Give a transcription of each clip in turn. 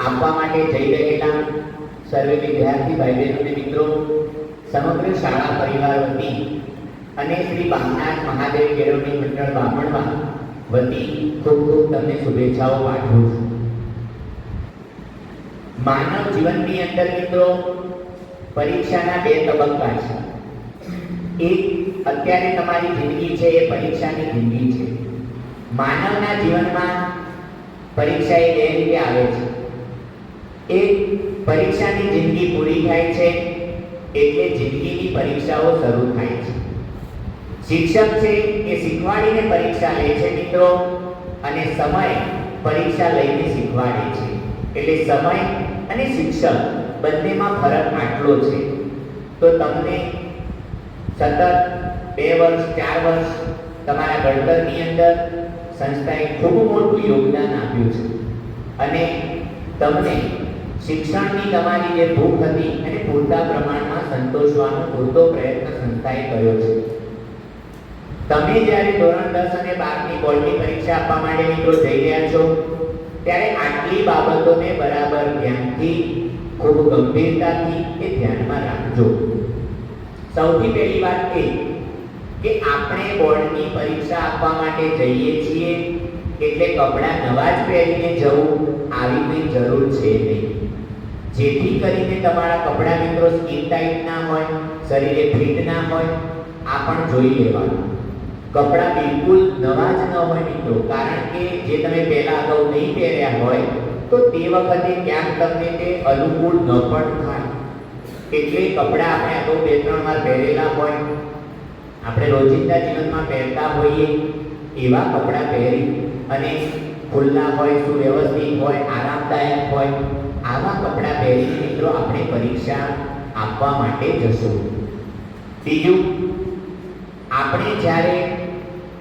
આપવા માટે જઈ રહેલા સર્વે વિદ્યાર્થી ભાઈ બહેનો અને મિત્રો, સમગ્ર શાળા પરિવાર વતી અને શ્રી બામનાથ મહાદેવ કેળવણી મંડળ બામણમાં વતી ખૂબ ખૂબ તમને શુભેચ્છાઓ પાઠવું છું. માનવ જીવનની અંદર મિત્રો, પરીક્ષાના બે તબક્કા છે. એક અત્યારે તમારી જિંદગી છે, એ પરીક્ષાની જિંદગી છે. માનવના જીવનમાં પરીક્ષા એ બે રીતે આવે છે. એક, પરીક્ષાની જિંદગી પૂરી થાય છે, એટલે જિંદગીની પરીક્ષાઓ શરૂ થાય છે. શિક્ષક છે એ શીખવાડીને પરીક્ષા લે છે, મિત્રો. અને સમય પરીક્ષા લઈને શીખવાડે છે. એટલે સમય અને શિક્ષક બંનેમાં ફરક આટલો છે. તો તમને સતત બે વર્ષ, ચાર વર્ષ તમારા ગણતરની અંદર સંસ્થાએ ખૂબ મોટું યોગદાન આપ્યું છે. અને તમને શિક્ષણની તમારી જે ભૂખ હતી એને પૂરતા પ્રમાણમાં સંતોષવાનો પૂરતો પ્રયત્ન સંસ્થાએ કર્યો છે. તમે જ્યારે ધોરણ દસ અને બારની બોર્ડની પરીક્ષા આપવા માટે મિત્રો જઈ રહ્યા છો, ત્યારે આટલી બાબતોને બરાબર ધ્યાનથી, ખૂબ ગંભીરતાથી એ ધ્યાનમાં રાખજો. સૌથી પહેલી વાત એ કે આપણે બોર્ડની પરીક્ષા આપવા માટે જઈએ છીએ, એટલે કપડાં નવા જ પહેરીને જવું આવી કંઈ જરૂર છે નહીં. જેથી કરીને તમારા કપડાં મિત્રો સ્કિન ટાઈટ ના હોય, શરીરે ફિટ ના હોય, આ પણ જોઈ લેવાનું. કપડાં બિલકુલ નવા જ ન હોય મિત્રો, કારણ કે જે તમે પહેલાં અગાઉ નહીં પહેર્યા હોય, તો તે વખતે ક્યાંક તમને તે અનુકૂળ ન પણ થાય. એટલે કપડાં આપણે અગાઉ બે ત્રણ વાર પહેરેલા હોય આપણે રોજિંદા જીવનમાં પહેરતા હોઈએ એવા કપડાં પહેરી અને ખુલ્લા હોય, સુવ્યવસ્થિત હોય, આરામદાયક હોય, આવા કપડાં પહેરીને મિત્રો આપણે પરીક્ષા આપવા માટે જશું. બીજું આપણે જ્યારે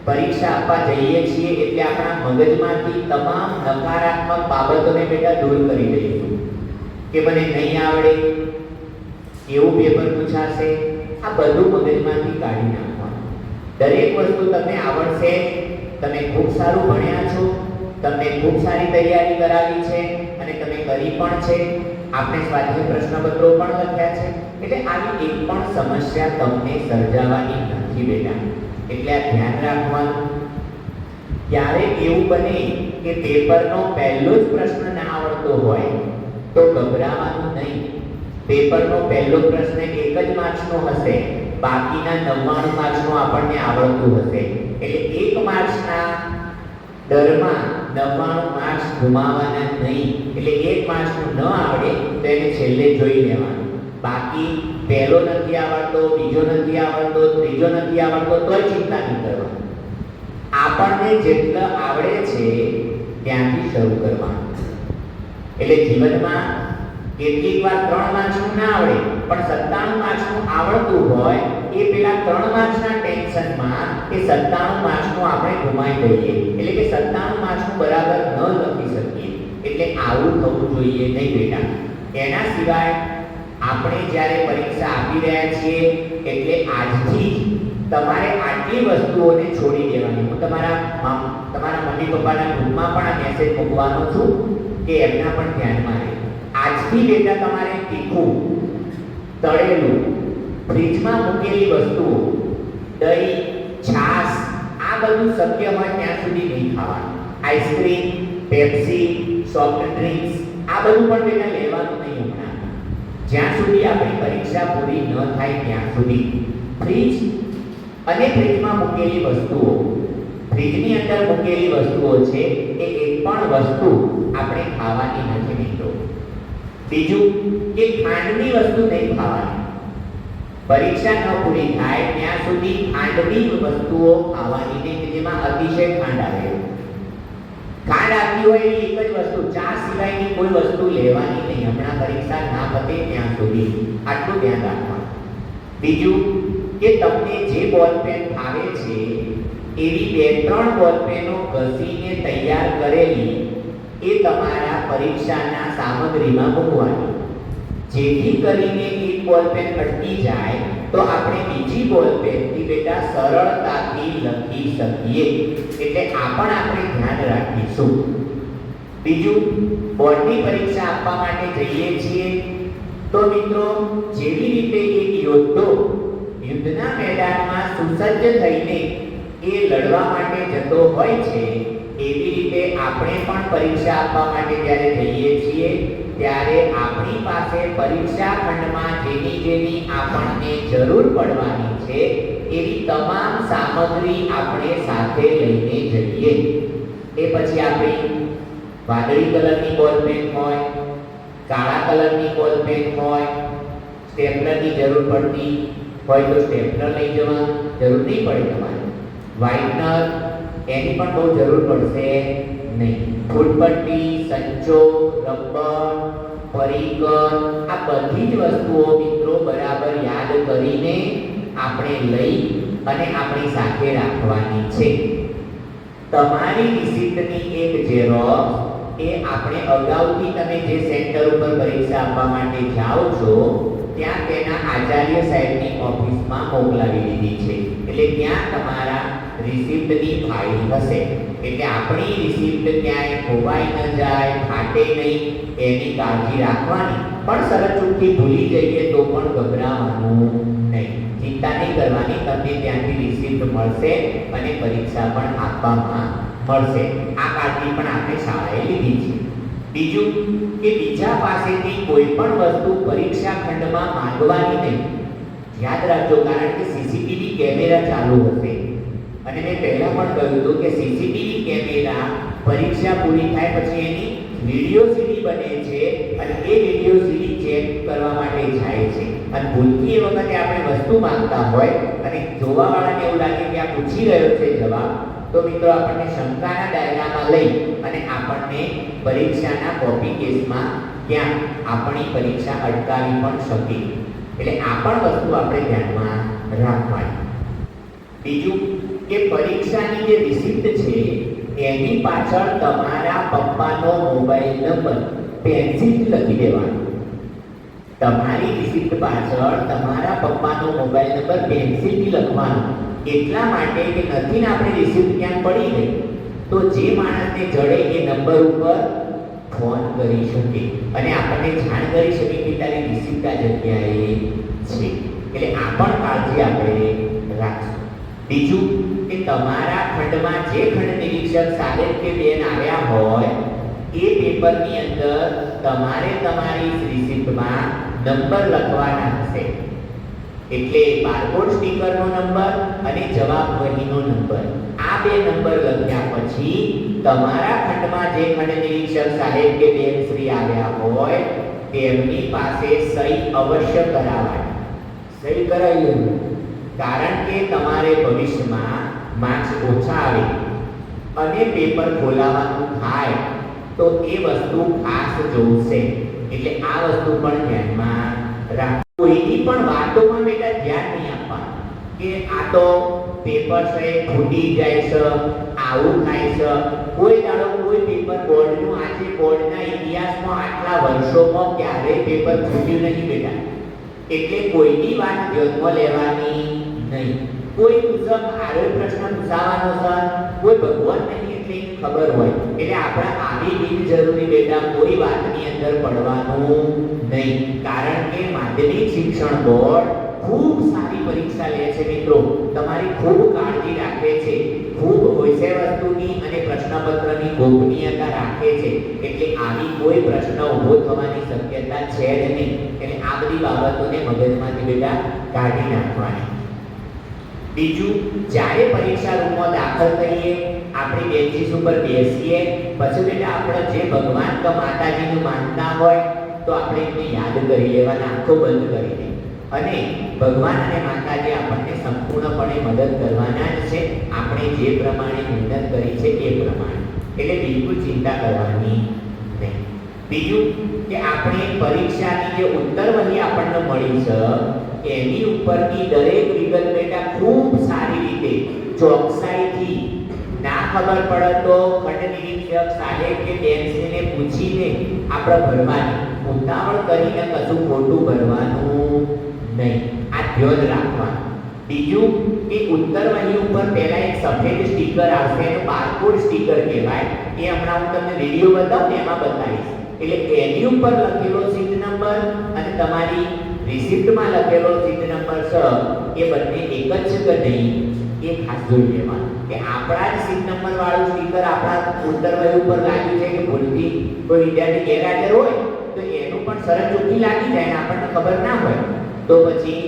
પરીક્ષા આપવા જઈએ છીએ એટલે આપણા મગજમાંથી તમામ નકારાત્મક બાબતોને બેટા દૂર કરી દઈશું. કે મને નહીં આવડે, એવું પેપર પૂછાશે, આ બધું મગજમાંથી કાઢી નાખવાનું દરેક વસ્તુ તમને આવડશે. તમે ખૂબ સારું ભણ્યા છો. તમને ખૂબ સારી તૈયારી કરાવી છે અને તમે કરી પણ છે. આપણે સ્વાધ્યાય પ્રશ્નપત્રો પણ લખ્યા છે. એટલે આવી એક પણ સમસ્યા તમને સર્જાવાની નથી બેટા. એટલે આ ધ્યાન રાખવાનું. ક્યારે એવું બને કે પેપરનો પહેલો જ પ્રશ્ન ના આવડતો હોય, તો ગભરાવાનું નહીં. પેપરનો પહેલો પ્રશ્ન એક જ માર્ક્સનો હશે. બાકીના નવ્વાણું માર્ક્સનું આપણને આવડતું હશે. એટલે એક માર્ક્સના દરમાં નવ્વાણું માર્ક્સ ગુમાવવાના નહીં. એટલે એક માર્ક્સનું ન આવડે તો એને છેલ્લે જોઈ લેવાનું. બાકી પહેલો નથી આવડતો, બીજો નથી આવડતો, ત્રીજો નથી આવડતો તોય ચિંતા નહીં કરવાની. આપણને જેટલા આવડે છે, ત્યાંથી શરૂ કરવાનું. એટલે જીવનમાં કેટલીક વાર ત્રણ માર્ક્સનું ના આવડે. પણ સત્તાણું માર્ક્સનું આવડતું હોય, એ પેલા ત્રણ માર્ક્સના ટેન્શનમાં એ સત્તાણું માર્ક્સનું આપણે ગુમાવી દઈએ. એટલે કે સત્તાણું માર્ક્સનું બરાબર ન લખી શકીએ. એટલે આવું થવું જોઈએ નહીં બેટા. એના સિવાય આપણે જ્યારે પરીક્ષા આપી રહ્યા છીએ, એટલે આજથી તમારે આટલી વસ્તુઓને છોડી દેવાની. હું તમારા તમારા મમ્મી પપ્પાના ગ્રુપમાં પણ આ મેસેજ મૂકવાનો છું કે એમના પણ ધ્યાનમાં રહે. આજથી બેટા તમારે તીખું તળેલું. ફ્રીજમાં મૂકેલી વસ્તુઓ, દહીં, છાશ, આ બધું શક્ય હોય ત્યાં સુધી નહીં ખાવાનું. આઈસ્ક્રીમ, પેપ્સી, સોફ્ટ ડ્રિંક્સ, આ બધું પણ બેટા લેવાનું નહીં હમણાં. જ્યાં સુધી આપણી પરીક્ષા પૂરી ન થાય ત્યાં સુધી. ફ્રીજ અને ફ્રીજમાં મૂકેલી વસ્તુઓ. ફ્રીજની અંદર મૂકેલી વસ્તુઓ છે એ એક પણ વસ્તુ આપણે ખાવાની નથી મિત્રો. બીજું કે ખાંડની વસ્તુ નહીં ખાવાની. પરીક્ષા ન પૂરી થાય ત્યાં સુધી ખાંડની વસ્તુઓ ખાવાની નહીં, કે જેમાં અતિશય ખાંડ આવે. ખાંડ આવતી હોય એવી એક જ વસ્તુ, ચા સિવાયની કોઈ વસ્તુ લેવાની નહીં. હમણાં પરીક્ષા ના પતે ત્યાં સુધી આટલું ધ્યાન રાખવાનું. બીજું કે તમને જે બોલ પેન આવે છે, એવી બે ત્રણ બોલ પેનો ઘસીને તૈયાર કરેલી એ તમારા પરીક્ષાના સામગ્રીમાં મૂકવાની. જેથી કરીને એક બોલ પેન અટકી જાય, તો આપણે બીજી બોલ પેનથી બેટા સરળતાથી લખી શકીએ. એટલે આ પણ આપણે ધ્યાન રાખીશું. બીજું, બોર્ડની પરીક્ષા આપવા માટે જઈએ છીએ. તો મિત્રો, જેવી રીતે એક યોદ્ધો યુદ્ધના મેદાનમાં સુસજ્જ થઈને એ લડવા માટે જતો હોય છે એવી રીતે આપણે પણ પરીક્ષા આપવા માટે જ્યારે જઈએ છીએ, ત્યારે આપણી પાસે પરીક્ષા ખંડમાં જેની જેની આપણને જરૂર પડવાની છે, એવી તમામ સામગ્રી આપણે સાથે લઈને જઈએ. એ પછી આપણી વાદળી કલરની બોલપેન હોય, કાળા કલરની બોલપેન હોય, સ્ટેપલરની જરૂર પડતી હોય તો સ્ટેપલર લઈ જવા, જરૂર નહીં પડે તમારે. વ્હાઇટનર એની પણ બહુ જરૂર પડશે નહીં. ફૂટપટ્ટી સંચો રબર પરિકર આ બધી જ વસ્તુઓ મિત્રો બરાબર યાદ કરીને આપણે લઈ અને આપણી સાથે રાખવાની છે. તમારી રિસિપ્ટની એક ઝેરોક્સ એ આપણે અગાઉથી તમે જે સેન્ટર ઉપર પરીક્ષા આપવા માટે જાઓ છો ત્યાં તેના આચાર્ય સાહેબની ઓફિસમાં મોકલાવી દીધી છે. એટલે ત્યાં તમારા રિસિપ્ટની ફાઇલ હશે. એટલે આપણી રિસિપ્ટ ક્યાંય ખોવાઈ ન જાય, ફાટે નહીં, એની કાળજી રાખવાની. પણ સરચૂકથી ભૂલી જઈએ તો પણ ગભરાવાનું નહીં. ચિંતા નહીં કરવાની, તમને ત્યાંથી રિસિપ્ટ મળશે અને પરીક્ષા પણ આપવામાં મળશે. આ કાળજી પણ આપણે શાળાએ લીધી છે. બીજું કે બીજા પાસેથી કોઈ પણ વસ્તુ પરીક્ષા ખંડમાં માંગવાની નહીં. યાદ રાખજો, કારણ કે સીસીટીવી કેમેરા ચાલુ હશે. અને મેં પહેલાં પણ કહ્યું હતું કે સીસીટીવી કેમેરા પરીક્ષા પૂરી થાય પછી એની વીડિયો સીડી બને છે અને એ વીડિયો સીડી ચેક કરવા માટે જાય છે. અને ભૂલથી એ વખતે આપણે વસ્તુ માંગતા હોય અને જોવાવાળાને એવું લાગે કે આ પૂછી રહ્યો છે જવાબ તો મિત્રો આપણને શંકાના દાયરામાં લઈ અને આપણને પરીક્ષાના કોપી કેસમાં ક્યાં આપણી પરીક્ષા અટકાવી પણ શકે. એટલે આ પણ વસ્તુ આપણે ધ્યાનમાં રાખવાની. બીજું કે પરીક્ષાની જે રિસિપ્ટ છે, એની પાછળ તમારા પપ્પાનો મોબાઈલ નંબર પેન્સિલ લખી દેવાનો. તમારી રિસિપ્ટ પાછળ તમારા પપ્પાનો મોબાઈલ નંબર પેન્સિલથી લખવાનો. એટલા માટે કે નથી ને આપણે રિસિપ્ટ ક્યાંક પડી ગઈ, તો જે માણસને જડે એ નંબર ઉપર ફોન કરી શકે. અને આપણને જાણ કરી શકે કે તારી રિસિપ્ટ આ જગ્યાએ છે. એટલે આ પણ કાળજી આપણે રાખશું. બીજું કે તમારા ખંડમાં જે ખંડ નિરીક્ષક સાહેબ કે બેન આવ્યા હોય, એ પેપરની અંદર તમારે તમારી રિસિપ્ટમાં નંબર લખવાના હશે. એટલે બારકોડ સ્ટીકરનો નંબર અને જવાબ વહીનો નંબર. આ બે નંબર લખ્યા પછી તમારા ખંડમાં જે ખંડ નિરીક્ષક સાહેબ કે બેન શ્રી આવ્યા હોય, તેમની પાસે સહી અવશ્ય કરાવવાની સહી કરાવી કારણ કે તમારે ભવિષ્યમાં માર્ક્સ ઓછા આવે અને પેપર ખોલાવાનું થાય, તો એ વસ્તુ ખાસ જોશે. એટલે આ વસ્તુ પણ ધ્યાનમાં રાખ કોઈની પણ વાતોમાં બેટા ધ્યાન નહીં આપવાનું. કે આ તો પેપર છે, ફૂટી જાય છે, આવું થાય છે. કોઈ દાડો કોઈ પેપર બોર્ડનું, આજે બોર્ડના ઇતિહાસમાં આટલા વર્ષોમાં ક્યારેય પેપર ફૂટ્યું નહીં બેટા. એટલે કોઈની વાત ધ્યાનમાં લેવાની નહીં. કોઈ પુસ્તક આરો પ્રશ્ન પૂછાવાનો છે, કોઈ ભગવાન નહીં ખબર હોય. એટલે આપણે આવી બિનજરૂરી બેટા કોઈ વાતની અંદર પડવાનું નહીં. કારણ કે માધ્યમિક શિક્ષણ બોર્ડ ખૂબ સારી પરીક્ષા લે છે મિત્રો. તમારી ખૂબ કાળજી રાખે છે. ખૂબ વિષય વસ્તુની અને પ્રશ્નપત્રની ગોપનીયતા રાખે છે. એટલે આવી કોઈ પ્રશ્ન ઊભો થવાની શક્યતા છે જ નહીં. એટલે આ બધી બાબતોને મગજમાંથી બેટા કાઢી નાખવાની. બીજું, જ્યારે પરીક્ષા રૂમમાં દાખલ થઈએ આપણી બેન્ચીસ ઉપર બેસીએ. પછી બેટા આપણે જે ભગવાન કે માતાજીનું માનતા હોય, તો આપણે એમને યાદ કરી લેવાના, આંખો બંધ કરી દે. અને ભગવાન અને માતાજી આપણને સંપૂર્ણપણે મદદ કરવાના જ છે. આપણે જે પ્રમાણે મહેનત કરી છે એ પ્રમાણે. એટલે બિલકુલ ચિંતા કરવાની નહીં. બીજું કે આપણે પરીક્ષાની જે ઉત્તરવહી આપણને મળી છે, એની ઉપરની દરેક વિગત બેટા ખૂબ સારી રીતે ચોકસાઈથી ખબર પડે તો ખંડ નિરીક્ષક સાહેબ કે બેન્સીને પૂછીને આપણે ભરવાની ઉતાવળ કરીને કશું ખોટું ભરવાનું નહીં. આ ધ્યાન રાખવાનું. બીજું કે ઉત્તર વહી ઉપર પહેલાં એક સફેદ સ્ટીકર આવશે, એનું બારકોડ સ્ટીકર કહેવાય. એ હમણાં હું તમને વીડિયો બતાવું ને એમાં બતાવીશ. એટલે એની ઉપર લખેલો સીટ નંબર અને તમારી રિસિપ્ટમાં લખેલો સીટ નંબર છે એ બંને એક જ છે કે નહીં? એ ખાસ જોઈ લેવાનું. કે આપણા જ સીટ નંબર વાળું સ્ટીકર આપણા ઉત્તરવય ઉપર લાગ્યું છે કે ભૂલથી કોઈ વિદ્યાર્થી ગેરહાજર હોય, તો એનું પણ શરત ચોખ્ખી લાગી જાય ને આપણને ખબર ના હોય. તો પછી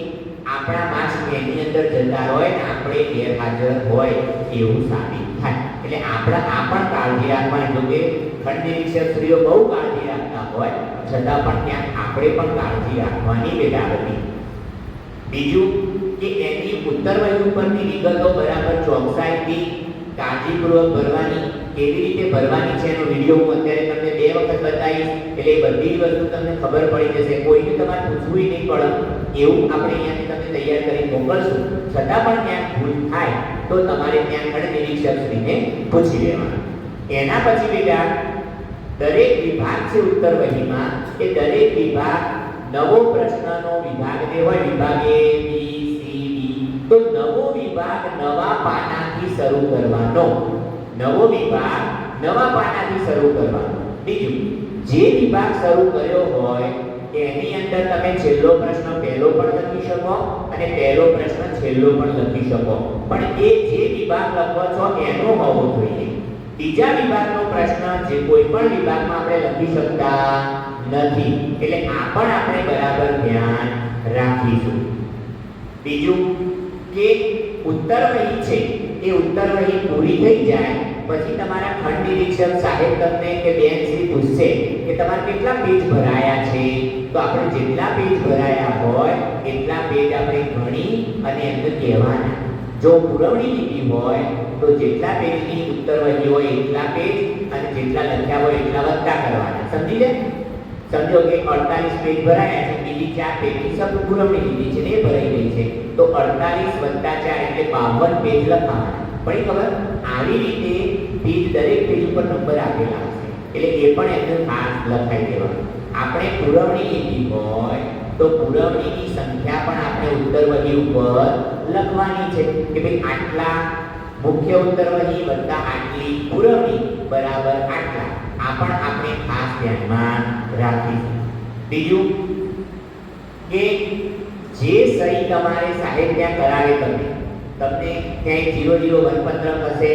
આપણા માર્ક્સ એની અંદર જતા હોય ને આપણે ગેરહાજર હોય એવું સાબિત થાય. એટલે આપણે, આ પણ કાળજી રાખવાની જો કે ખંડ નિરીક્ષકશ્રીઓ બહુ કાળજી રાખતા હોય, છતાં પણ ત્યાં આપણે પણ કાળજી રાખવાની બેટા હતી બીજું કે એની ઉત્તર વહી ઉપરની વિગતો બરાબર ચોકસાઈથી કાળજીપૂર્વક ભરવાની, કેવી રીતે ભરવાની છે એનો વીડિયો હું અત્યારે તમને બે વખત બતાવીશ. એટલે એ બધી વસ્તુ તમને ખબર પડી જશે. કોઈને તમારે પૂછવું નહીં પડે. એવું આપણે અહીંયાથી તમને તૈયાર કરી મોકલશું. છતાં પણ ત્યાં ભૂલ થાય, તો તમારે ત્યાં ખંડ નિરીક્ષકશ્રીને પૂછી લેવાનું. એના પછી બેટા, દરેક વિભાગ છે ઉત્તર વહીમાં એ દરેક વિભાગ નવો પ્રશ્નનો વિભાગ જે હોય વિભાગ બી તો નવો વિભાગ નવા પાનાથી શરૂ કરવાનો. નવો વિભાગ નવા પાનાથી શરૂ કરવાનો. બીજું, જે વિભાગ શરૂ કર્યો હોય, એની અંદર તમે છેલ્લો પ્રશ્ન પહેલો પણ લખી શકો અને પહેલો પ્રશ્ન છેલ્લો પણ લખી શકો. પણ એ જે વિભાગ લખો છો, એનો હોવો જોઈએ. બીજા વિભાગનો પ્રશ્ન જે કોઈ પણ વિભાગમાં આપણે લખી શકતા નથી. એટલે આ પણ આપણે બરાબર ધ્યાન રાખીશું. બીજું કે ઉત્તર વહી છે, એ ઉત્તર વહી પૂરી થઈ જાય, પછી તમારા ખંડ નિરીક્ષક સાહેબ તમને કે બેન શ્રી પૂછશે કે તમારે કેટલા પેજ ભરાયા છે? તો આપણે જેટલા પેજ ભરાયા હોય, એટલા પેજ આપણે ગણી અને એમને કહેવાના. જો પુરવણી લીધી હોય, તો જેટલા પેજની ઉત્તર વહી હોય એટલા પેજ અને જેટલા લખ્યા હોય એટલા વધતા કરવાના. સમજી લે સમજો કે 48 પેજ ભરાયા છે, બીજી ચાર પેજની પૂરવણી લીધી છે, એ ભરાઈ ગઈ છે. તો 48 વત્તા ચાર એટલે 52 પેજ લખવા પણ એ ખબર? આવી રીતે પેજ દરેક પેજ ઉપર નંબર આપેલા હશે. એટલે એ પણ એમને ખાસ લખાઈ દેવાનું. આપણે પુરવણી લીધી હોય, તો પુરવણીની સંખ્યા પણ આપણે ઉત્તર વહી ઉપર લખવાની છે. કે ભાઈ આટલા મુખ્ય ઉત્તર વહી વત્તા આટલી પુરવણી બરાબર આટલા. આ પણ આપણે ખાસ ધ્યાનમાં રાખીશું બીજું કે જે સહી તમારે સાહેબ ત્યાં કરાવે તમને. તમને ક્યાંય જીરો જીરો વન પત્રક હશે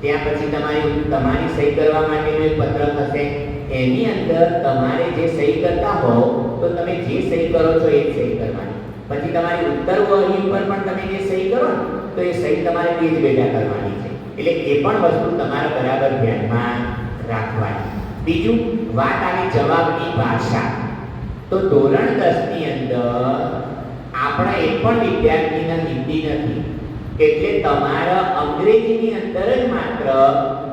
ત્યાં પછી તમારી તમારી સહી કરવા માટેનું એક પત્રક હશે એની અંદર તમારે જે સહી કરતા હો તો તમે જે સહી કરો છો એ સહી કરવાની. પછી તમારી ઉત્તર વહી ઉપર પણ તમે જે સહી કરો તો એ સહી તમારે તે જ ભેગા કરવાની છે. એટલે એ પણ વસ્તુ તમારા બરાબર ધ્યાનમાં રાખવાની બીજું વાત આવી જવાબની ભાષા. તો ધોરણ 10 ની અંદર આપણા એક પણ વિદ્યાર્થીને હિન્દી નથી એટલે તમારા અંગ્રેજીની અંદર જ માત્ર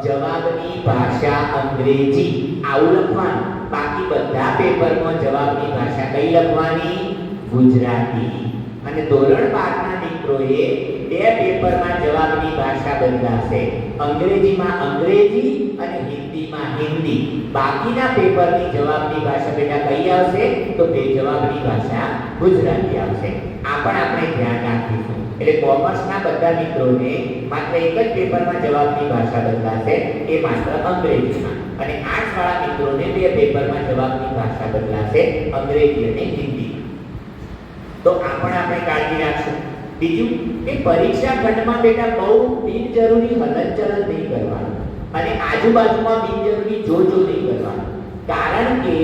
જવાબની ભાષા અંગ્રેજી આવું લખવાનું. બાકી બધા પેપરમાં જવાબની ભાષા કઈ લખવાની? ગુજરાતી. અને ધોરણ 12 ના મિત્રોએ બે પેપરમાં જવાબની ભાષા બદલાશે. અંગ્રેજીમાં અંગ્રેજી અને હિન્દીમાં હિન્દી. બાકીના પેપરની જવાબની ભાષા બેટા કઈ આવશે? તો બે જવાબની ભાષા ગુજરાતી આવશે. આ પણ આપણે ધ્યાન રાખીશું. એટલે કોમર્સના બધા મિત્રોને માત્ર એક જ પેપરમાં જવાબની ભાષા બદલાશે, એ માત્ર અંગ્રેજીમાં. અને આર્ટ્સ વાળા મિત્રોને બે પેપરમાં જવાબની ભાષા બદલાશે, અંગ્રેજી અને હિન્દી. તો આ પણ આપણે કાળજી રાખશું. બીજું કે પરીક્ષા ખંડમાં બેટા બહુ બિનજરૂરી હલનચલન નહીં કરવાનું. અને આજુબાજુમાં બિનજરૂરી જોજો નહીં કરવાનું. કારણ કે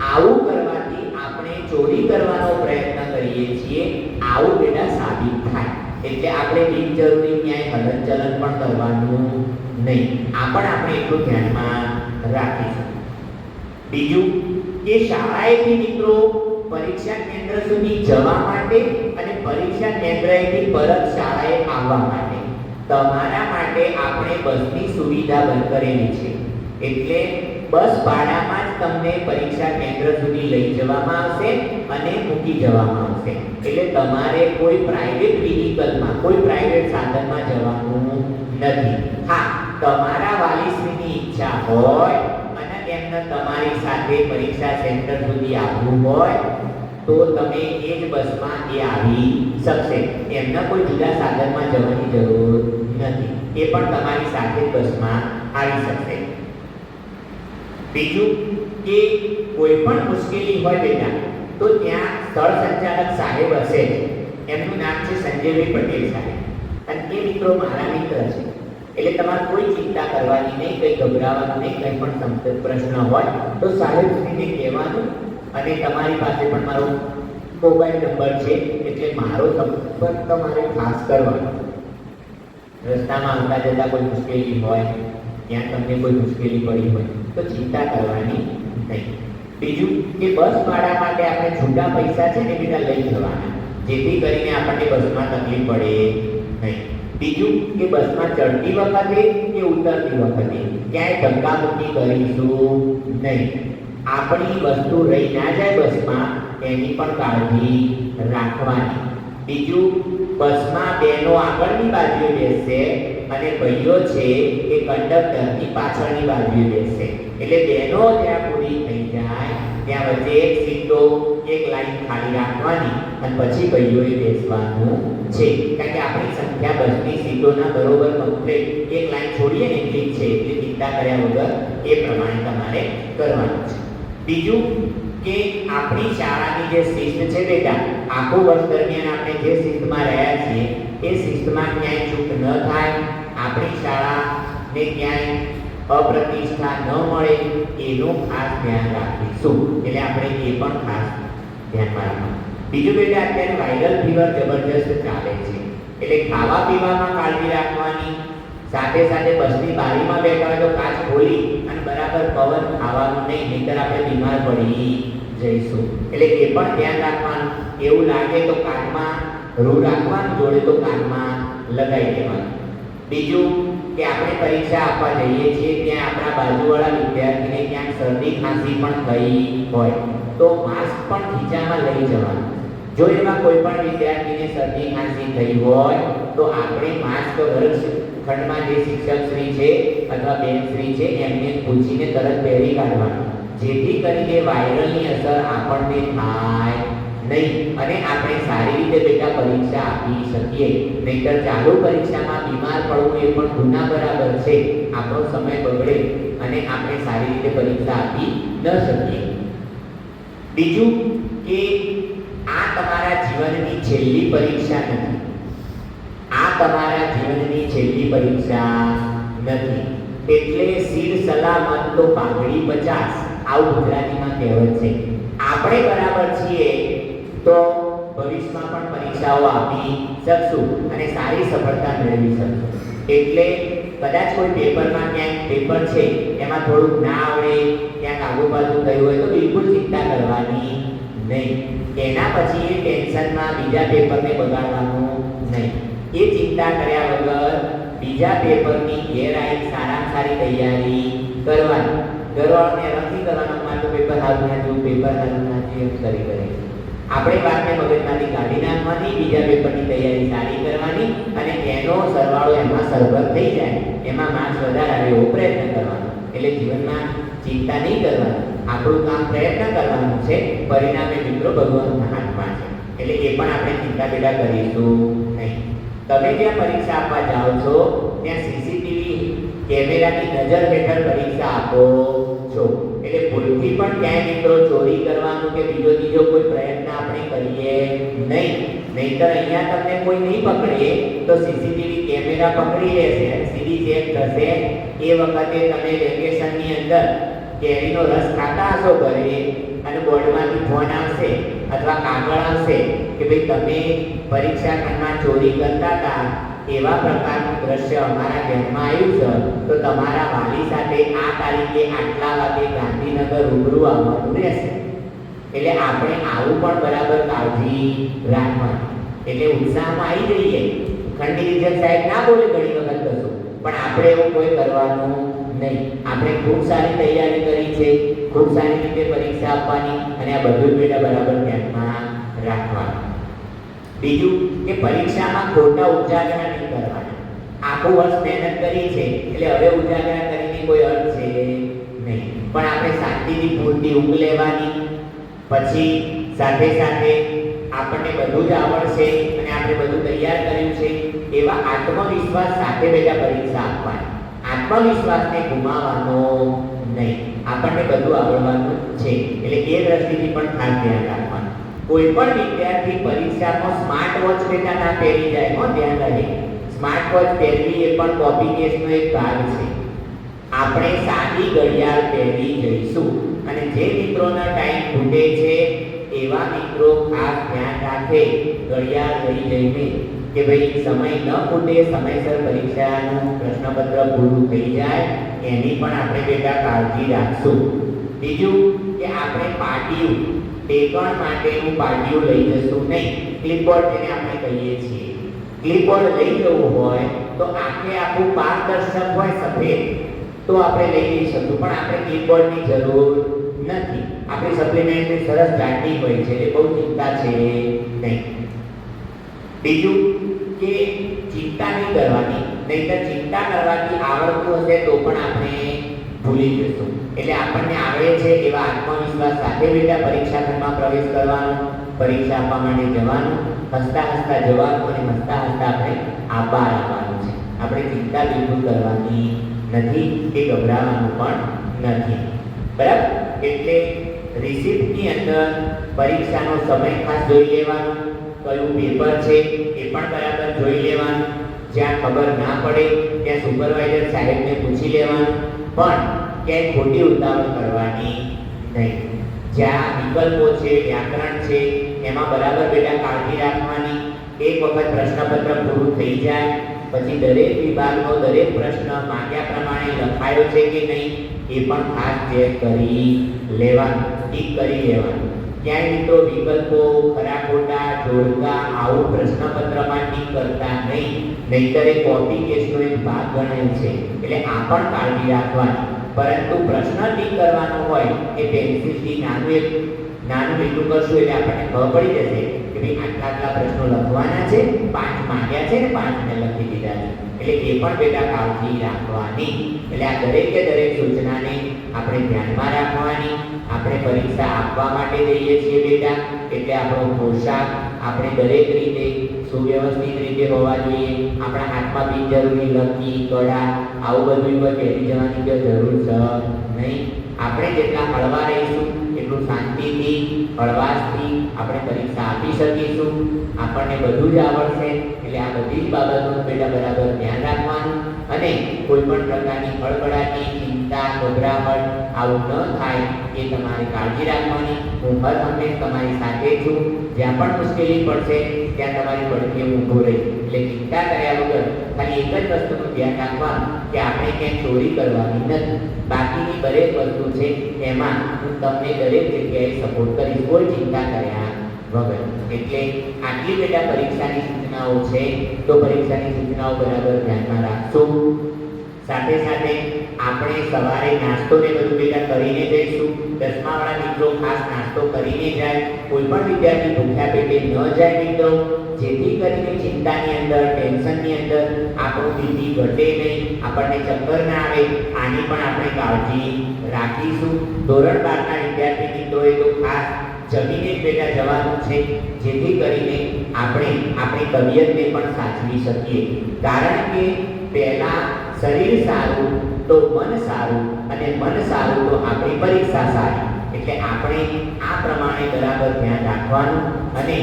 આવું કરવાથી આપણે ચોરી કરવાનો પ્રયત્ન કરીએ છીએ, આવું બેટા સાબિત થાય. એટલે આપણે બિનજરૂરી ક્યાંય હલનચલન પણ કરવાનું નહીં. આ પણ આપણે એટલું ધ્યાનમાં રાખીશું. બીજું કે શાળાએથી મિત્રો પરીક્ષા કેન્દ્ર સુધી જવા માટે અને પરીક્ષા કેન્દ્રએથી પરત શાળાએ આવવા માટે. તમારા માટે આપણે બસની સુવિધા બંધ કરેલી છે. એટલે બસ ભાડામાં જ તમને પરીક્ષા કેન્દ્ર સુધી લઈ જવામાં આવશે અને મૂકી જવામાં આવશે. એટલે તમારે કોઈ પ્રાઇવેટ વ્હીકલમાં કોઈ પ્રાઇવેટ સાધનમાં જવાનું નથી. હા, તમારા વાલીશ્રીની ઈચ્છા હોય અને એમને તમારી સાથે પરીક્ષા સેન્ટર સુધી આવવું હોય તો તમે એ જ બસમાં એ આવી શકશે. એમના કોઈ જુદા સાધનમાં જવાની જરૂર નથી. એ પણ તમારી સાથે બસમાં આવી શકશે. બીજું કે કોઈ પણ મુશ્કેલી હોય બેટા, તો ત્યાં સ્થળ સંચાલક સાહેબ હશે એમનું નામ છે સંજયભાઈ પટેલ સાહેબ. અને એ મિત્રો મારા મિત્ર છે. એટલે તમારે કોઈ ચિંતા કરવાની નહીં, કંઈ ગભરાવાનું નહીં, કંઈ પણ પ્રશ્ન હોય, તો સાહેબશ્રીને કહેવાનું અને તમારી પાસે પણ મારો મોબાઈલ નંબર છે, એટલે મારો સંપર્ક તમારે ખાસ કરવાનો. રસ્તામાં આવતા જતા કોઈ મુશ્કેલી હોય, ત્યાં તમને કોઈ મુશ્કેલી પડી હોય, તો ચિંતા કરવાની નહીં. બીજું કે બસ ભાડા માટે આપણે છૂટા પૈસા છે ને બીજા લઈ જવાના, જેથી કરીને આપણને બસમાં તકલીફ પડે નહીં. બીજું કે બસમાં ચડતી વખતે કે ઉતરતી વખતે ક્યાંય ધક્કામુક્કી કરીશું નહીં. આપણી વસ્તુ રહી ના જાય બસમાં, એની પણ કાળજી રાખવાની. બીજું, બસમાં બહેનો આગળની બાજુએ બેસશે અને ભાઈઓ છે એ કંડક્ટરની પાછળની બાજુએ બેસશે એટલે બહેનો ત્યાં પૂરી થઈ જાય, ત્યાં વચ્ચે એક સીટો, એક લાઈન ખાલી રાખવાની અને પછી ભાઈઓએ બેસવાનું છે. કારણ કે આપણી સંખ્યા બસની સીટોના બરોબર કમ્પ્લીટ એક લાઈન છોડીએ ને એટલી છે, એટલે ચિંતા કર્યા વગર એ પ્રમાણે તમારે કરવાનું છે. બીજું કે આપણી શાળાની જે શિસ્ત છે બેટા, આખું વર્ષ દરમિયાન આપણે જે શિસ્તમાં રહ્યા છીએ, એ શિસ્તમાં ક્યાંય ચૂક ન થાય, આપણી શાળાને ક્યાંય અપ્રતિષ્ઠા ન મળે, એનું ખાસ ધ્યાન રાખીશું. એટલે આપણે એ પણ ખાસ ધ્યાનમાં રાખવાનું. બીજું બેટા, અત્યારે વાયરલ ફીવર જબરજસ્ત ચાલે છે. એટલે ખાવા પીવામાં કાળજી રાખવાની સાથે સાથે બસની બારીમાં બેઠા હોય તો કાચ ખોલી અને બરાબર પવન ખાવાનું નહીં, નહીંતર આપણે બીમાર પડી જઈશું. એટલે એ પણ ધ્યાન રાખવાનું. એવું લાગે તો કાનમાં રૂ રાખવાનું, જોડે તો કાનમાં લગાવી દેવાનું. બીજું કે આપણે પરીક્ષા આપવા જઈએ છીએ ત્યાં આપણા બાજુવાળા વિદ્યાર્થીને ક્યાંક શરદી, ખાંસી પણ થઈ હોય, તો માસ્ક પણ ખીચામાં લઈ જવાનું. જો એમાં કોઈ પણ વિદ્યાર્થીને શરદી, ખાંસી થઈ હોય, તો આપણે માસ્ક વર્ગ ખંડમાં જે શિક્ષક શ્રી છે અથવા બેન શ્રી છે, એમને પૂછીને તરત પહેરી કાઢવાનું. જેથી કરીને વાયરલની અસર આપણને થાય નહીં. અને આપણે સારી રીતે બેટા પરીક્ષા આપી શકીએ. નહીંતર ચાલુ પરીક્ષામાં બીમાર પડવું એ પણ ગુના બરાબર છે. આપણો સમય બગડે અને આપણે સારી રીતે પરીક્ષા આપી ન શકીએ. બીજું કે આ તમારા જીવનની છેલ્લી પરીક્ષા નથી. તમારા જીવનની છેલ્લી પરીક્ષા નથી. એટલે સીર સલામત તો પાઘડી પચાસ. આવું ગુજરાતીમાં કહેવત છે. આપણે બરાબર છીએ તો ભવિષ્યમાં પણ પરીક્ષાઓ આપી શકશું અને સારી સફળતા મેળવી શકશું. એટલે કદાચ કોઈ પેપરમાં ક્યાંક પેપર છે, એમાં થોડુંક ના આવડે, ક્યાંક આગુબાજુ થયું હોય તો બિલકુલ ચિંતા કરવાની નહીં. એના પછી ટેન્શનમાં બીજા પેપરને બગાડવાનું નહીં. એ ચિંતા કર્યા વગર બીજા પેપરની ઘેર આવી સારામાં સારી તૈયારી કરવાની. ઘરવાળાને નથી કરવાનો મારું પેપર સારું ના થયું પેપર સારું ના એમ કરી કરી આપણે વાતને મગજમાંથી કાઢી નાખવાની બીજા પેપરની તૈયારી સારી કરવાની અને એનો સરવાળો એમાં સરભર થઈ જાય. એમાં માર્ક્સ વધારે આવે એવો પ્રયત્ન કરવાનો. એટલે જીવનમાં ચિંતા નહીં કરવાની. આપણું કામ પ્રયત્ન કરવાનું છે. પરિણામે મિત્રો ભગવાનના હાથમાં છે. એટલે એ પણ આપણે ચિંતા પેદા કરીશું નહીં. તમે જ્યાં પરીક્ષા આપવા જાઓ છો, ત્યાં સીસીટીવી કેમેરાની નજર હેઠળ પરીક્ષા આપો છો. એટલે ભૂલથી પણ ક્યાંય મિત્રો ચોરી કરવાનું કે બીજો બીજો કોઈ પ્રયત્ન આપણે કરીએ નહીં. નહીંતર અહીંયા તમને કોઈ નહીં પકડે, તો સીસીટીવી કેમેરા પકડી લેશે સીધી ચેક થશે. એ વખતે તમે વેકેશનની અંદર કેરીનો રસ ખાતા હશો ઘરે અને બોર્ડમાંથી ફોન આવશે. અથવા કાગળ આવશે કે ભાઈ તમે પરીક્ષા ખંડમાં ચોરી કરતા હતા, એવા પ્રકારનું દ્રશ્ય અમારા ઘરમાં આવ્યું છે, તો તમારા વાલી સાથે આ તારીખે આટલા વાગે ગાંધીનગર રૂબરૂ આવવાનું રહેશે. એટલે આપણે આવું પણ બરાબર કાળજી રાખવાની. એટલે ઉત્સાહમાં આવી જઈએ. ખંડી રિજન સાહેબ ના બોલે ઘણી વખત કશું પણ આપણે એવું કોઈ કરવાનું નહીં. આપણે ખૂબ સારી તૈયારી કરી છે. ખૂબ સારી રીતે પરીક્ષા આપવાની અને આ બધું જ બેટા બરાબર ધ્યાનમાં રાખવાનું. બીજું કે પરીક્ષામાં ખોટા ઉજાગરા નહીં કરવાના. આખું વર્ષ મહેનત કરી છે, એટલે હવે ઉજાગરા કરીને કોઈ અર્થ છે નહીં. પણ આપણે શાંતિથી પૂરતી ઊંઘ લેવાની, પછી સાથે સાથે આપણને બધું જ આવડશે અને આપણે બધું તૈયાર કર્યું છે, એવા આત્મવિશ્વાસ સાથે બેટા પરીક્ષા આપવાની. આત્મવિશ્વાસને ગુમાવવાનો નહીં. આપણને બધું આવડવાનું છે. એટલે એ દ્રષ્ટિથી પણ ખાસ ધ્યાન રાખવાનું. કોઈ પણ વિદ્યાર્થી પરીક્ષામાં સ્માર્ટ વોચ બેટા ના પહેરી જાય, હો, ધ્યાન રહે સ્માર્ટ વોચ પહેરવી એ પણ કોપી કેસનો એક ભાગ છે. આપણે સાદી ઘડિયાળ પહેરી જઈશું. અને જે મિત્રોના ટાઈમ ખૂટે છે, એવા મિત્રો ખાસ ધ્યાન રાખે. ઘડિયાળ લઈ જઈને કે ભાઈ, સમય ન ખૂટે, સમયસર પરીક્ષાનું પ્રશ્નપત્ર પૂરું થઈ જાય, એની પણ આપણે બેટા કાળજી રાખશું. બીજું કે આપણે પાટિયું ટેકણ માટેનું પાટિયું લઈ જશું નહીં. ક્લિપબોર્ડ જેને આપણે કહીએ છીએ. ક્લિપબોર્ડ લઈ જવું હોય, તો આખે આખું પારદર્શક હોય સફેદ, તો આપણે લઈ જઈ શકશું પણ આપણે ક્લિપબોર્ડની જરૂર નથી. આપણી સપ્લિમેન્ટની સરસ જાડી હોય છે એ બહુ ચિંતા છે નહીં. બીજું કે ચિંતા નહીં કરવાની, નહીંતર ચિંતા કરવાથી આવડતું હશે તો પણ આપણે ભૂલી જશું એટલે આપણને આવડે છે એવા આત્મવિશ્વાસ સાથે બેટા પરીક્ષા ઘરમાં પ્રવેશ કરવાનો, પરીક્ષા આપવા માટે જવાનું, હસતા હસતા જવાનું અને હસતા હસતા આપણે આભાર આપવાનું છે. આપણે ચિંતા બિલકુલ કરવાની નથી કે ગભરાવાનું પણ નથી. બરાબર? એટલે રિસિપ્ટની અંદર પરીક્ષાનો સમય ખાસ જોઈ લેવાનો. કયું પેપર છે એ પણ બરાબર જોઈ લેવાનું. જ્યાં ખબર ના પડે ત્યાં સુપરવાઇઝર સાહેબને પૂછી લેવાનું. પણ ક્યાંય ખોટી ઉતાવળ કરવાની નહીં. જ્યાં વિકલ્પો છે, વ્યાકરણ છે, એમાં બરાબર બેટા કાળજી રાખવાની. એક વખત પ્રશ્નપત્ર પૂરું થઈ જાય, પછી દરેક વિભાગનો દરેક પ્રશ્ન માંગ્યા પ્રમાણે લખાયો છે કે નહીં, એ પણ ખાસ ચેક કરી લેવાનું, ટીક કરી લેવાનું. ક્યાંય મિત્રો વિકલ્પો ખરા ખોટા જોડકા, આવું પ્રશ્નપત્રમાં ટીક કરતા નહીં. નહીતર એ કોપી કેસનો એક ભાગ ગણાય છે. એટલે આ પણ કાળજી રાખવાની. પરંતુ પ્રશ્ન ટીક કરવાનો હોય એ પેન્સિલથી નાનું એક નાનું એટલું કરશું એટલે આપણને ખબર પડી જશે કે ભાઈ આટલા આટલા પ્રશ્નો લખવાના છે, પાંચ માંગ્યા છે ને પાંચ મેં લખી દીધા છે. એટલે એ પણ બેટા કાળજી રાખવાની. એટલે આ દરેકે દરેક સૂચનાને આપણે ધ્યાનમાં રાખવાની. આપણે પરીક્ષા આપવા માટે જઈએ છીએ બેટા. એટલે આપણો પોશાક આપણે દરેક રીતે સુવ્યવસ્થિત રીતે હોવા જોઈએ. આપણા હાથમાં બિનજરૂરી લકી, કડા, આવું બધું પર પહેરી જવાની જરૂર છે નહીં. આપણે જેટલા હળવા રહીશું શાંતિથી, હળવાશથી આપણે પરીક્ષા આપી શકીશું. આપણને બધું જ આવડશે. એટલે આ બધી જ બાબતનું પહેલાં બરાબર ધ્યાન રાખવાનું અને કોઈ પણ પ્રકારની હળબડાટી ચિંતા ગભરામણ આવું ન થાય એ તમારે કાળજી રાખવાની. હું હર હંમેશ તમારી સાથે છું. જ્યાં પણ મુશ્કેલી પડશે, ત્યાં તમારી પડખે હું ઊભો રહીશ. એટલે ચિંતા કર્યા વગર ખાલી એક જ વસ્તુનું ધ્યાન રાખવા કે આપણે ક્યાંય ચોરી કરવાની નથી. બાકીની દરેક વસ્તુ છે, એમાં હું તમને દરેક જગ્યાએ સપોર્ટ કરીશ. કોઈ ચિંતા કર્યા વગર. એટલે આટલી બધા પરીક્ષાની સૂચનાઓ છે, તો પરીક્ષાની સૂચનાઓ બરાબર ધ્યાનમાં રાખશો. સાથે સાથે આપણે સવારે નાસ્તો ને બધું ભેગા કરીને જઈશું. દસમાવાળા મિત્રો ખાસ નાસ્તો કરીને જાય. કોઈ પણ વિદ્યાર્થી ભૂખ્યા પેટે ન જાય મિત્રો. જેથી કરીને ચિંતાની અંદર, ટેન્શનની અંદર આપણું બીપી ઘટે નહીં. આપણને ચક્કર ના આવે. આની પણ આપણે કાળજી રાખીશું. ધોરણ બારના વિદ્યાર્થી મિત્રોએ તો ખાસ જમીને જ બેટા જવાનું છે. જેથી કરીને આપણે આપણી તબિયતને પણ સાચવી શકીએ. કારણ કે પહેલાં શરીર સારું તો મન સારું અને મન સારું તો આપણી પરીક્ષા સારી. એટલે આપણે આ પ્રમાણે બરાબર ધ્યાન રાખવાનું અને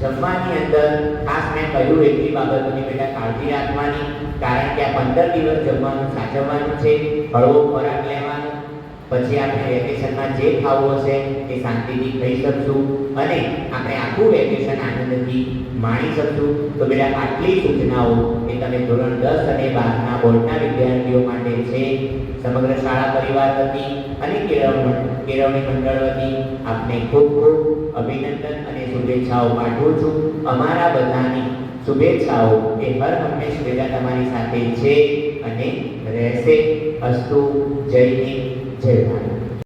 જમવાની અંદર ખાસ મેં કહ્યું એટલી બાબતોની બેટા કાળજી રાખવાની, કારણ કે આ પંદર દિવસ જમવાનું સાચવવાનું છે, હળવો ખોરાક લેવાનો પછી આપણે વેકેશનમાં જે ખાવું હશે એ શાંતિથી ખાઈ શકશું અને આપણે આખું વેકેશન આનંદથી માણી શકશું. તો બેટા, આટલી સૂચનાઓ એ તમે ધોરણ દસ અને બારના બોર્ડના વિદ્યાર્થીઓ માટે છે. સમગ્ર શાળા પરિવાર વતી અને કેળવણી કેળવણી મંડળ વતી આપને ખૂબ ખૂબ અભિનંદન અને શુભેચ્છાઓ પાઠવું છું. અમારા બધાની શુભેચ્છાઓ એ હર હંમેશ બેટા તમારી સાથે છે અને રહેશે. અસ્તુ, જય હિન્દ. જય ભારત